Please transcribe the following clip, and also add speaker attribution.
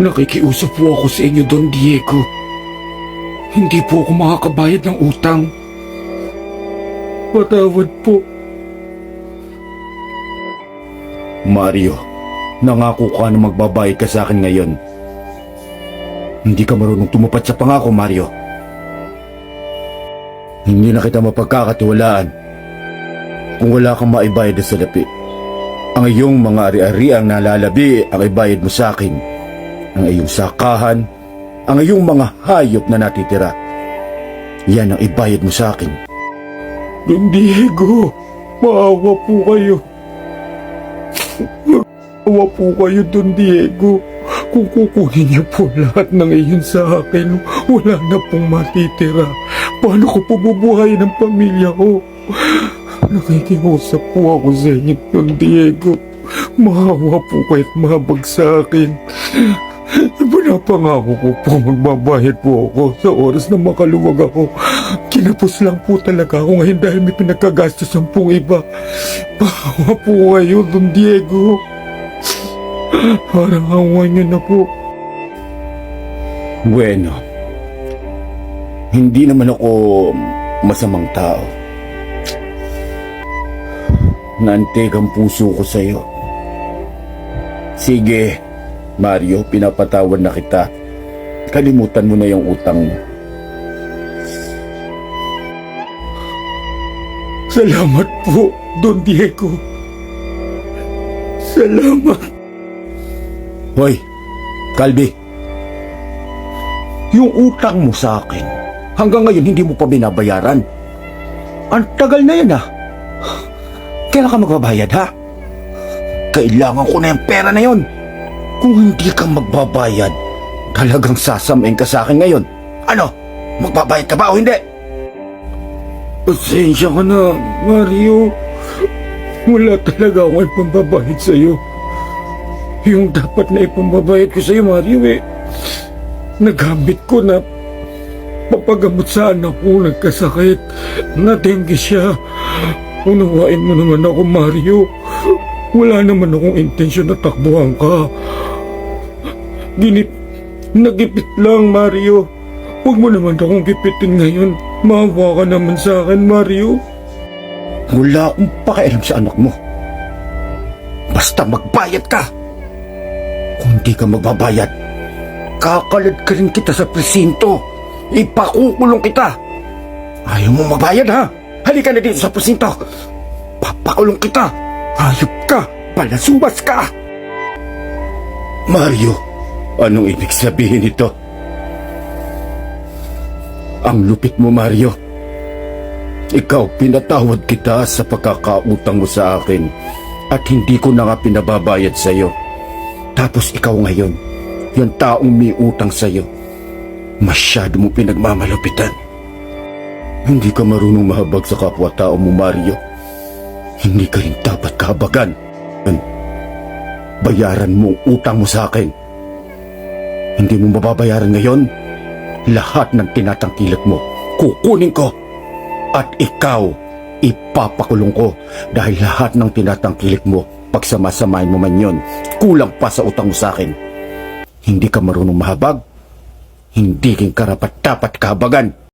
Speaker 1: Nakikiusap po ako sa inyo, Don Diego. Hindi po ako makakabayad ng utang. Patawad po.
Speaker 2: Mario, nangako ka na magbabayad ka sa akin ngayon. Hindi ka marunong tumupad sa pangako, Mario. Hindi na kita mapagkakatiwalaan kung wala kang maibayad na salapi. Ang iyong mga ari-ari ang nalalabi ang ibayad mo sa akin. Ang iyong sakahan, ang iyong mga hayop na natitira. Yan ang ibayad mo sa akin.
Speaker 1: Don Diego, maawa po kayo. Maawa po kayo, Don Diego. Kung kukunin niyo po lahat ng iyon sa akin, wala na pong matitira. Paano ko po bubuhayin ang pamilya ko? Nakikiusap po ako sa inyo, Don Diego. Maawa po kayo't mahabag sa akin. Pinapangako ko po magbabayad po ako sa oras na makaluwag ako. Kinapos lang po talaga ako ngayon dahil may pinagkagastos ang pong iba. Maawa po kayo, Don Diego. Parang awa niyo na po.
Speaker 2: Bueno, hindi naman ako masamang tao. Naantig ang puso ko sa'yo. Sige, Mario, pinapatawad na kita. Kalimutan mo na yung utang mo.
Speaker 1: Salamat po, Don Diego. Salamat.
Speaker 2: Hoy, Kalbi. Yung utang mo sa akin, hanggang ngayon hindi mo pa binabayaran. Ang tagal na yan ah. Kailan ka magbabayad ha? Kailangan ko na yung pera na yon. Kung hindi ka magbabayad, talagang sasamain ka sa akin ngayon. Ano? Magbabayad ka ba o hindi?
Speaker 1: Pasensya ka na, Mario. Wala talaga akong ipambabayad sa'yo. Yung dapat na ipambabayad ko sa'yo, Mario, eh. Nagamit ko na papagamot sa anak ko nagkasakit. Na dengue siya. Unawain mo naman ako, Mario. Wala naman akong intensyon na takbuhan ka. Ginip, nagipit lang, Mario. Huwag mo naman akong gipitin ngayon. Maawa ka naman sa akin, Mario.
Speaker 2: Wala akong pakialam sa anak mo. Basta magbayad ka. Kung di ka magbabayad, kakalad ka rin kita sa presinto. Ipakukulong kita. Ayaw mo magbayad ha? Halika na dito sa presinto. Papakulong kita. Hayop ka. Palasubas ka. Mario, anong ibig sabihin ito? Ang lupit mo, Mario. Ikaw, pinatawad kita sa pagkakautang mo sa akin at hindi ko na nga pinababayad sa iyo. Tapos ikaw ngayon, yung taong may utang sa iyo, masyado mo pinagmamalupitan. Hindi ka marunong mahabag sa kapwa-tao mo, Mario. Hindi ka rin dapat kahabagan. Bayaran mo ang utang mo sa akin. Hindi mo mababayaran ngayon, lahat ng tinatangkilik mo, kukunin ko. At ikaw, ipapakulong ko dahil lahat ng tinatangkilik mo, pagsamasamahin mo man yon, kulang pa sa utang mo sa akin. Hindi ka marunong mahabag, hindi rin karapat dapat kahabagan.